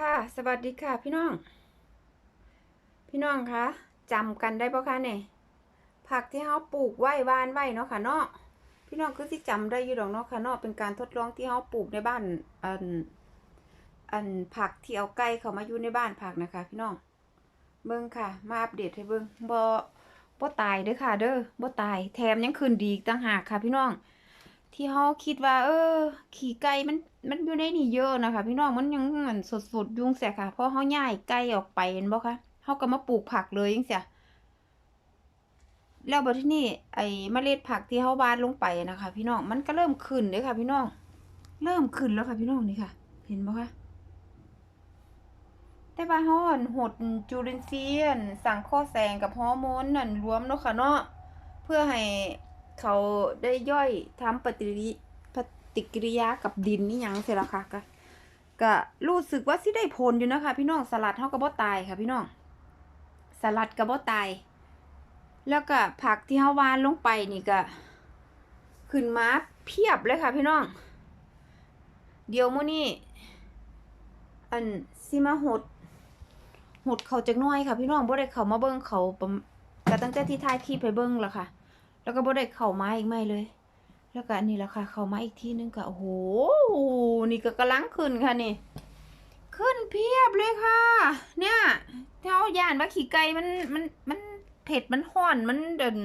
ค่ะ สวัสดีค่ะ พี่น้อง พี่น้องคะจำกันได้ปะคะเนี่ยผักที่เขาปลูกไว้บ้านไว้เนาะค่ะเนาะพี่น้องคือสิจำได้อยู่ดอกเนาะค่ะเนาะเป็นการทดลองที่เขาปลูกในบ้านอันอันผักที่เอาไก่เขามาอยู่ในบ้านผักนะคะ พี่น้องเบิ่งค่ะ มาอัปเดตให้เบิ่งบ่บ่ตายเด้อค่ะ เด้อบ่ตายแถมยังคืนดีต่างหากค่ะ พี่น้อง ที่เขาคิดว่า เออ ขี่ไก่มันมันอยู่ในนี่เยอะนะคะ พี่น้องมันยังเหมือนสดๆยุงเสียค่ะเพราะเขาย้ายไก่ออกไปเห็นบ่คะเขาก็มาปลูกผักเลยยังเสียแล้วบัดที่นี่ไอ้เมล็ดผักที่เขาวานลงไปนะคะ พี่น้องมันก็เริ่มขึ้นเลยค่ะ พี่น้อง เริ่มขึ้นแล้วค่ะพี่น้องนี่ค่ะ เห็นบ่คะแต่ว่าเขาอั่นหดจุลินทรีย์อั่งเคราะห์แสงกับฮอร์โมนนั่นรวมเนาะค่ะเนาะเพื่อให้ เขาได้ย่อยทำปฏิริปฏิกิริยากับดินนี่ยังเสร็จแล้วค่ะก็ก็รู้สึกว่าสิได้ผลอยู่นะคะ พี่น้องสลัดเขาก็บ่ตายค่ะ พี่น้องสลัดก็บ่ตาย แล้วก็ผักที่เฮาวานลงไปนี่ก็ ขึ้นมาเพียบเลยค่ะ พี่น้อง เดี๋ยวมื้อนี้อันสิมาหดหดเขาจักน่อยค่ะ พี่น้องบ่ได้เขามาเบิ่งเขาประมก็ตั้งแต่ที่ถ่ายคลิปไปเบิ่งแล้วค่ะ แล้วก็บ่ได้เข้ามาอีกไม่เลย แล้วก็อันนี้แหละค่ะ เข้ามาอีกที่นึงก็โอ้โห นี่ก็กำลังขึ้นค่ะนี่ ขึ้นเพียบเลยค่ะ เนี่ยเท่าย่านว่าขี่ไก่มันมันมันเผ็ดมันห้อนมันเดิน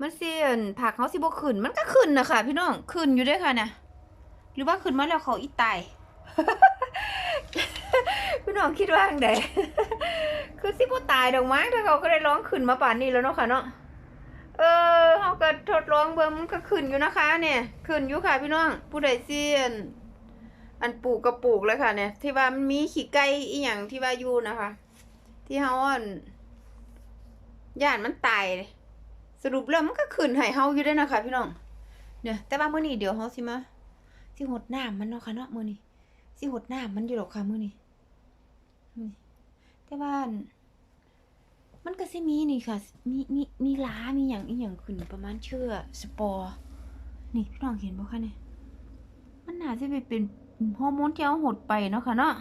มันเสียนผักเขาสิบขึ้น มันก็ขึ้นนะคะพี่น้องขึ้นอยู่ด้วยค่ะเนี่ยหรือว่าขึ้นมาแล้วเขาอีตายพี่น้องคิดว่าจั่งใดคือสิบตายดอกมั้งถ้าเขาก็ได้ร้องขึ้นมาป่านนี้แล้วเนาะค่ะเนาะ เออเขาก็ทดลองเบิ่งมันก็ขึ้นอยู่นะคะ เนี่ย ขึ้นอยู่ค่ะพี่น้อง ผู้ใดเซียน อันปลูกก็ปลูกเลยค่ะเนี่ย ที่ว่ามันมีขี้ไก่อีหยังที่ว่าอยู่นะคะ ที่เฮาอันย่านมันตายสรุปแล้วมันก็ขึ้นให้เฮาอยู่ได้นะคะ พี่น้อง เนี่ย แต่ว่ามื้อนี้เดี๋ยวเฮาสิมาสิหดน้ำมันเนาะค่ะเนาะมื้อนี้สิหดน้ำมันอยู่ดอกค่ะมื้อนี้แต่ว่าน มันก็สิมีนี่ค่ะ มีมีมีล้ามีอย่างอีหยังขึ้นประมาณเชื่อสปอร์นี่พี่น้องเห็นบ่คะเนี่ยมันน่าจะไปเป็นฮอร์โมนที่เอาหดไปเนาะค่ะเนาะ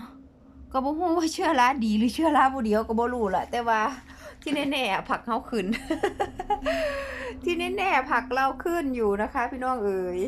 ก็บ่ฮู้ว่าเชื้อราดีหรือเชื้อราบ่ดีเราก็บ่รู้ล่ะ แต่ว่าที่แน่ๆอะผักเฮาขึ้น ที่แน่ๆผักเราขึ้นอยู่นะคะ พี่น้องเอ๋ย